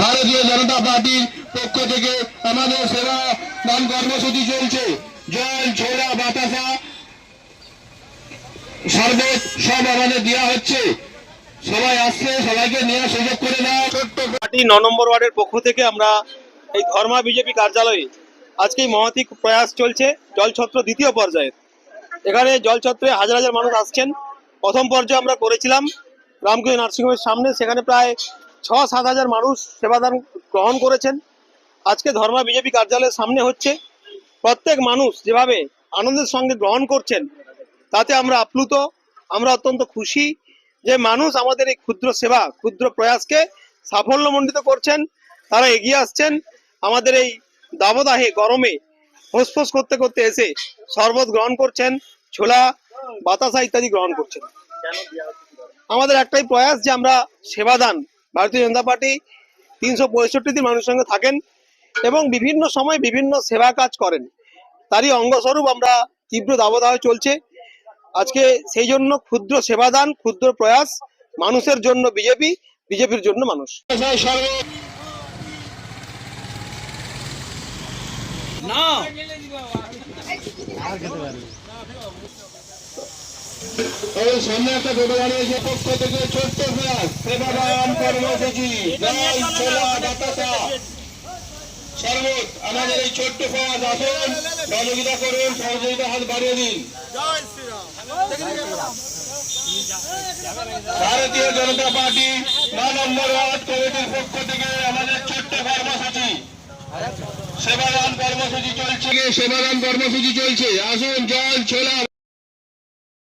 ভারতীয় জনতা পার্টির পক্ষ থেকে আমাদের সেবা দান কর্মসূচি চলছে। জল ছোলা বাতাসা শরবত সব আমাদের দেওয়া হচ্ছে। সবাই আসছে, সবাইকে নেওয়ার সুযোগ করে দেওয়া পার্টি ন নম্বর ওয়ার্ডের পক্ষ থেকে আমরা এই ধর্মা বিজেপি কার্যালয়ে আজকে এই মহতি প্রয়াস চলছে, জলছত্র দ্বিতীয় পর্যায়ে। এখানে জলছত্রে হাজার হাজার মানুষ আসছেন। প্রথম পর্যায়ে আমরা করেছিলাম রামকৃষ্ণ নার্সিংহোমের সামনে, সেখানে প্রায় ছ সাত হাজার মানুষ সেবাদান গ্রহণ করেছেন। আজকে ধর্মা বিজেপি কার্যালয়ের সামনে হচ্ছে। প্রত্যেক মানুষ যেভাবে আনন্দের সঙ্গে গ্রহণ করছেন, তাতে আমরা আপ্লুত, আমরা অত্যন্ত খুশি যে মানুষ আমাদের এই ক্ষুদ্র সেবা, ক্ষুদ্র প্রয়াসকে সাফল্যমণ্ডিত করছেন, তারা এগিয়ে আসছেন। আমাদের এই দাবদাহে গরমে ফোসফোস করতে করতে এসে শরবত গ্রহণ করছেন, ছোলা, বাতাসা ইত্যাদি গ্রহণ করছেন। আমাদের একটাই প্রয়াস যে আমরা সেবাদান ভারতীয় জনতা পার্টি তিনশো পঁয়ষট্টি দিন মানুষের সঙ্গে থাকেন এবং বিভিন্ন সময় বিভিন্ন সেবা কাজ করেন। তারই অঙ্গস্বরূপ আমরা তীব্র দাবদাহ চলছে। আজকে সেই জন্য ক্ষুদ্র সেবাদান, ক্ষুদ্র প্রয়াস, মানুষের জন্য বিজেপি, বিজেপির জন্য মানুষ। শরবত এই সামনে একটা পক্ষ থেকে ছোট্ট শরবত আমাদের এই ছোট্ট আসুন, সহযোগিতা করুন সহযোগিতা হাত বাড়িয়ে দিন। ভারতীয় জনতা পার্টি ন নম্বর ওয়ার্ড কমিটির পক্ষ থেকে আমাদের ছোট্ট কর্মসূচি। সেবাদান কর্মসূচি চলছে। সেবাদান কর্মসূচি চলছে। আসুন, জল ছোলা।